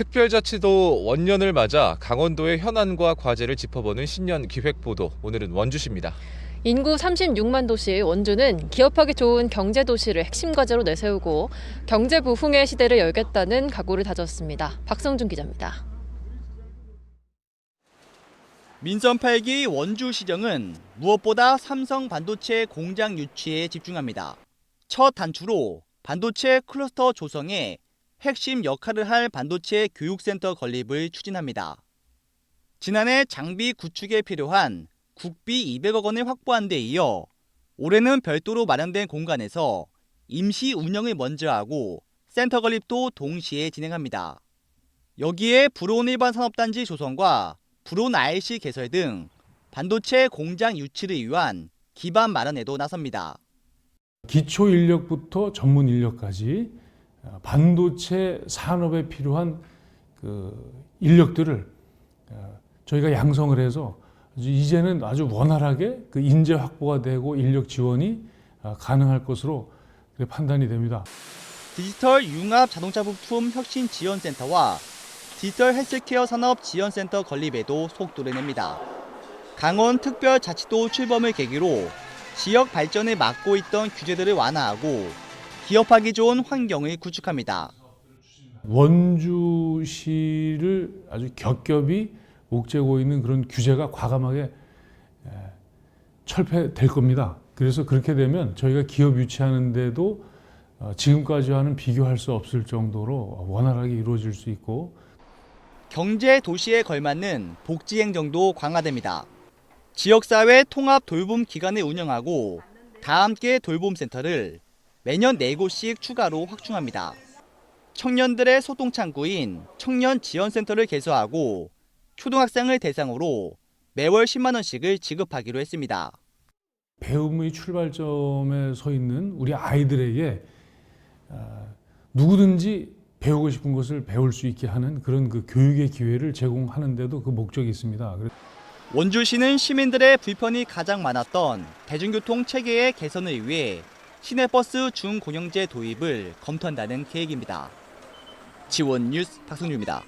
특별자치도 원년을 맞아 강원도의 현안과 과제를 짚어보는 신년 기획보도 오늘은 원주시입니다. 인구 36만 도시 원주는 기업하기 좋은 경제 도시를 핵심 과제로 내세우고 경제 부흥의 시대를 열겠다는 각오를 다졌습니다. 박성준 기자입니다. 민선 8기 원주 시정은 무엇보다 삼성 반도체 공장 유치에 집중합니다. 첫 단추로 반도체 클러스터 조성에 핵심 역할을 할 반도체 교육센터 건립을 추진합니다. 지난해 장비 구축에 필요한 국비 200억 원을 확보한 데 이어 올해는 별도로 마련된 공간에서 임시 운영을 먼저 하고 센터 건립도 동시에 진행합니다. 여기에 불온 일반 산업단지 조성과 불온 IC 개설 등 반도체 공장 유치를 위한 기반 마련에도 나섭니다. 기초 인력부터 전문 인력까지 어, 반도체 산업에 필요한 그 인력들을 어, 저희가 양성을 해서 이제는 아주 원활하게 그 인재 확보가 되고 인력 지원이 어, 가능할 것으로 판단이 됩니다. 디지털 융합 자동차 부품 혁신 지원센터와 디지털 헬스케어 산업 지원센터 건립에도 속도를 냅니다. 강원 특별자치도 출범을 계기로 지역 발전을 막고 있던 규제들을 완화하고 기업하기 좋은 환경을 구축합니다. 원주시를 아주 겹겹이 옥죄고 있는 그런 규제가 과감하게 에, 철폐될 겁니다. 그래서 그렇게 되면 저희가 기업 유치하는데도 어, 지금까지와는 비교할 수 없을 정도로 원활하게 이루어질 수 있고 경제 도시에 걸맞는 복지 행정도 강화됩니다. 지역사회 통합 돌봄 기관을 운영하고 다 함께 돌봄 센터를 매년 4곳씩 추가로 확충합니다. 청년들의 소통 창구인 청년 지원센터를 개소하고 초등학생을 대상으로 매월 10만 원씩을 지급하기로 했습니다. 배움의 출발점에 서 있는 우리 아이들에게 어, 누구든지 배우고 싶은 것을 배울 수 있게 하는 그런 그 교육의 기회를 제공하는데도 그 목적이 있습니다. 원주시는 시민들의 불편이 가장 많았던 대중교통 체계의 개선을 위해 시내버스 중공영제 도입을 검토한다는 계획입니다. 지원 뉴스 박성주입니다.